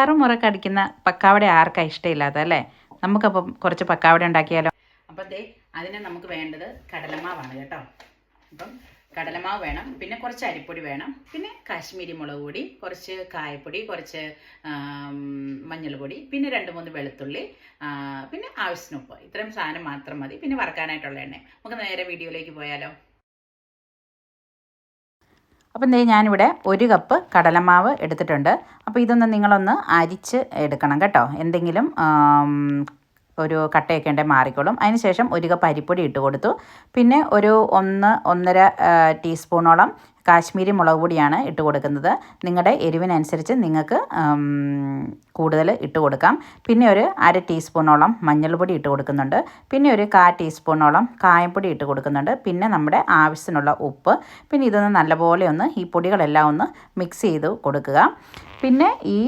കറുമുറ അടിക്കുന്ന പക്കാവട ആർക്കാ ഇഷ്ടമില്ലാത്ത അല്ലേ? നമുക്കപ്പം കുറച്ച് പക്കാവട ഉണ്ടാക്കിയാലോ? അപ്പം ദേ അതിന് നമുക്ക് വേണ്ടത് കടലമാവാണ് കേട്ടോ. അപ്പം കടലമാവ് വേണം പിന്നെ കുറച്ച് അരിപ്പൊടി വേണം പിന്നെ കാശ്മീരി മുളക് പൊടി കുറച്ച് കായപ്പൊടി കുറച്ച് മഞ്ഞൾപ്പൊടി പിന്നെ രണ്ട് മൂന്ന് വെളുത്തുള്ളി പിന്നെ ആവശ്യത്തിന് ഉപ്പ്. ഇത്രയും സാധനം മാത്രം മതി. പിന്നെ വറക്കാനായിട്ടുള്ള എണ്ണ. നമുക്ക് നേരെ വീഡിയോയിലേക്ക് പോയാലോ? അപ്പം ദേ ഞാനിവിടെ ഒരു കപ്പ് കടലമാവ് എടുത്തിട്ടുണ്ട്. അപ്പോൾ ഇതൊന്ന് നിങ്ങളൊന്ന് അരിച്ച് എടുക്കണം കേട്ടോ. എന്തെങ്കിലും ഒരു കട്ടയൊക്കെ ഉണ്ടെങ്കിൽ മാറിക്കോളും. അതിനുശേഷം ഒരു കപ്പ് അരിപ്പൊടി ഇട്ട് കൊടുത്തു. പിന്നെ ഒരു ഒന്ന് ഒന്നര ടീസ്പൂണോളം കാശ്മീരി മുളക് പൊടിയാണ് ഇട്ട് കൊടുക്കുന്നത്. നിങ്ങളുടെ എരിവിനനുസരിച്ച് നിങ്ങൾക്ക് കൂടുതൽ ഇട്ട് കൊടുക്കാം. പിന്നെ ഒരു അര ടീസ്പൂണോളം മഞ്ഞൾപ്പൊടി ഇട്ട് കൊടുക്കുന്നുണ്ട്. പിന്നെ ഒരു കാ ടീസ്പൂണോളം കായംപൊടി ഇട്ട് കൊടുക്കുന്നുണ്ട്. പിന്നെ നമ്മുടെ ആവശ്യത്തിനുള്ള ഉപ്പ്. പിന്നെ ഇതൊന്ന് നല്ലപോലെ ഒന്ന് ഈ പൊടികളെല്ലാം ഒന്ന് മിക്സ് ചെയ്ത് കൊടുക്കുക. പിന്നെ ഈ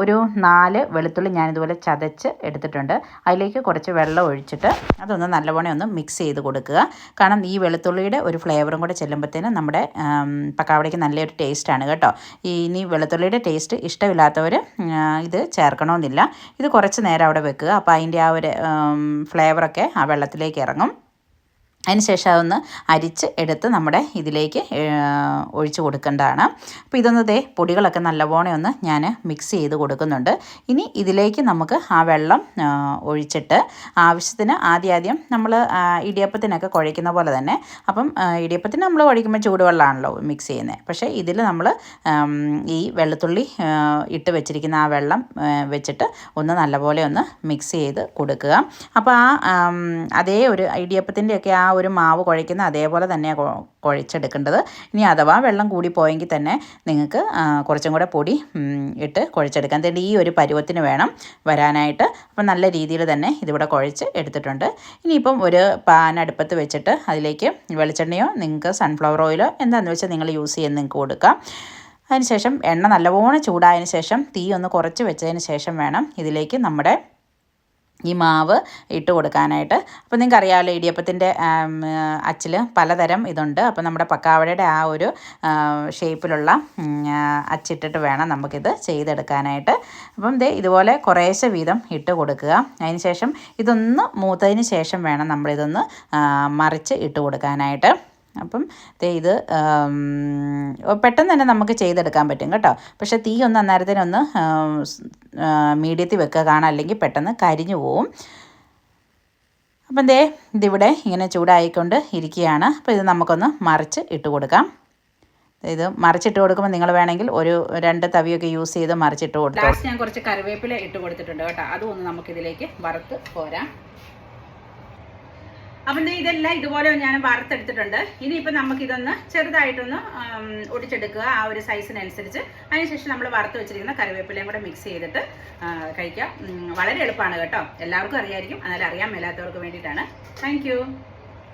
ഒരു നാല് വെളുത്തുള്ളി ഞാനിതുപോലെ ചതച്ച് എടുത്തിട്ടുണ്ട്. അതിലേക്ക് കുറച്ച് വെള്ളം ഒഴിച്ചിട്ട് അതൊന്ന് നല്ലപോലെ ഒന്ന് മിക്സ് ചെയ്ത് കൊടുക്കുക. കാരണം ഈ വെളുത്തുള്ളിയുടെ ഒരു ഫ്ലേവറും കൂടെ ചെല്ലുമ്പോഴത്തേനും നമ്മുടെ പക്കാവടയ്ക്ക് നല്ലൊരു ടേസ്റ്റാണ് കേട്ടോ. ഇനി വെളുത്തുള്ളിയുടെ ടേസ്റ്റ് ഇഷ്ടമില്ലാത്തവർ ഇത് ചേർക്കണമെന്നില്ല. ഇത് കുറച്ച് നേരം അവിടെ വെക്കുക. അപ്പോൾ അതിന്റെ ആ ഒരു ഫ്ലേവറൊക്കെ ആ വെള്ളത്തിലേക്ക് ഇറങ്ങും. അതിനുശേഷം അതൊന്ന് അരിച്ച് എടുത്ത് നമ്മുടെ ഇതിലേക്ക് ഒഴിച്ച് കൊടുക്കേണ്ടതാണ്. അപ്പോൾ ഇതൊന്ന് ദേ പൊടികളൊക്കെ നല്ലപോലെ ഒന്ന് ഞാൻ മിക്സ് ചെയ്ത് കൊടുക്കുന്നുണ്ട്. ഇനി ഇതിലേക്ക് നമുക്ക് ആ വെള്ളം ഒഴിച്ചിട്ട് ആവശ്യത്തിന് ആദ്യം നമ്മൾ ഇടിയപ്പത്തിനൊക്കെ കുഴയ്ക്കുന്ന പോലെ തന്നെ അപ്പം ഇടിയപ്പത്തിന് നമ്മൾ കുഴയ്ക്കുമ്പോൾ ചൂടുവെള്ളമാണല്ലോ മിക്സ് ചെയ്യുന്നത് പക്ഷേ ഇതിൽ നമ്മൾ ഈ വെള്ളത്തുള്ളി ഇട്ട് വെച്ചിരിക്കുന്ന ആ വെള്ളം വെച്ചിട്ട് ഒന്ന് നല്ലപോലെ ഒന്ന് മിക്സ് ചെയ്ത് കൊടുക്കുക. അപ്പോൾ ആ അതേ ഒരു ഇടിയപ്പത്തിന്റെയൊക്കെ ആ ഒരു മാവ് കുഴയ്ക്കുന്ന അതേപോലെ തന്നെയാണ് കൊ- കുഴച്ചെടുക്കേണ്ടത്. ഇനി അഥവാ വെള്ളം കൂടി പോയെങ്കിൽ തന്നെ നിങ്ങൾക്ക് കുറച്ചും കൂടെ പൊടി ഇട്ട് കുഴച്ചെടുക്കാം. എന്നിട്ട് ഈ ഒരു പരുവത്തിന് വേണം വരാനായിട്ട്. അപ്പം നല്ല രീതിയിൽ തന്നെ ഇതിവിടെ കുഴച്ച് എടുത്തിട്ടുണ്ട്. ഇനിയിപ്പം ഒരു പാൻ അടുപ്പത്ത് വെച്ചിട്ട് അതിലേക്ക് വെളിച്ചെണ്ണയോ നിങ്ങൾക്ക് സൺഫ്ലവർ ഓയിലോ എന്താണെന്ന് വെച്ചാൽ നിങ്ങൾ യൂസ് ചെയ്യുന്ന നിങ്ങൾക്ക് കൊടുക്കാം. അതിനുശേഷം എണ്ണ നല്ലപോലെ ചൂടായതിനു ശേഷം തീ ഒന്ന് കുറച്ച് വെച്ചതിന് ശേഷം വേണം ഇതിലേക്ക് നമ്മുടെ ഈ മാവ് ഇട്ട് കൊടുക്കാനായിട്ട്. അപ്പോൾ നിങ്ങൾക്ക് അറിയാമല്ലോ ഇടിയപ്പത്തിന്റെ അച്ചിൽ പലതരം ഇതുണ്ട്. അപ്പോൾ നമ്മുടെ പക്കാവടയുടെ ആ ഒരു ഷേപ്പിലുള്ള അച്ചിട്ടിട്ട് വേണം നമുക്കിത് ചെയ്തെടുക്കാനായിട്ട്. അപ്പം ദേ ഇതുപോലെ കുറേശ്ശെ വീതം ഇട്ട് കൊടുക്കുക. അതിന് ശേഷം ഇതൊന്ന് മൂത്തതിന് ശേഷം വേണം നമ്മളിതൊന്ന് മറിച്ച് ഇട്ട് കൊടുക്കാനായിട്ട്. അപ്പം ഇത് പെട്ടെന്ന് തന്നെ നമുക്ക് ചെയ്തെടുക്കാൻ പറ്റും കേട്ടോ. പക്ഷേ തീ ഒന്ന് അന്നേരത്തിനൊന്ന് മീഡിയത്തിൽ വെക്കുക കാണാം അല്ലെങ്കിൽ പെട്ടെന്ന് കരിഞ്ഞു പോവും. അപ്പം ദേ ഇതിവിടെ ഇങ്ങനെ ചൂടായിക്കൊണ്ട് ഇരിക്കുകയാണ്. അപ്പോൾ ഇത് നമുക്കൊന്ന് മറിച്ച് ഇട്ട് കൊടുക്കാം. ഇത് മറിച്ചിട്ട് കൊടുക്കുമ്പോൾ നിങ്ങൾ വേണമെങ്കിൽ ഒരു രണ്ട് തവിയൊക്കെ യൂസ് ചെയ്ത് മറിച്ചിട്ട് കൊടുക്കാം. ഞാൻ കുറച്ച് കറിവേപ്പില ഇട്ട് കൊടുത്തിട്ടുണ്ട് കേട്ടോ. അതും ഒന്ന് നമുക്കിതിലേക്ക് വറുത്ത് പോരാം അപ്പം ഇതെല്ലാം ഇതുപോലെ ഞാൻ വറുത്തെടുത്തിട്ടുണ്ട്. ഇനിയിപ്പോൾ നമുക്കിതൊന്ന് ചെറുതായിട്ടൊന്ന് ഒടിച്ചെടുക്കുക ആ ഒരു സൈസിനനുസരിച്ച്. അതിനുശേഷം നമ്മൾ വറുത്ത് വെച്ചിരിക്കുന്ന കറിവേപ്പിലയും കൂടെ മിക്സ് ചെയ്തിട്ട് കഴിക്കാം. വളരെ എളുപ്പമാണ് കേട്ടോ. എല്ലാവർക്കും അറിയായിരിക്കും. എന്നാൽ അറിയാൻ മേലാത്തവർക്ക് വേണ്ടിയിട്ടാണ്. താങ്ക്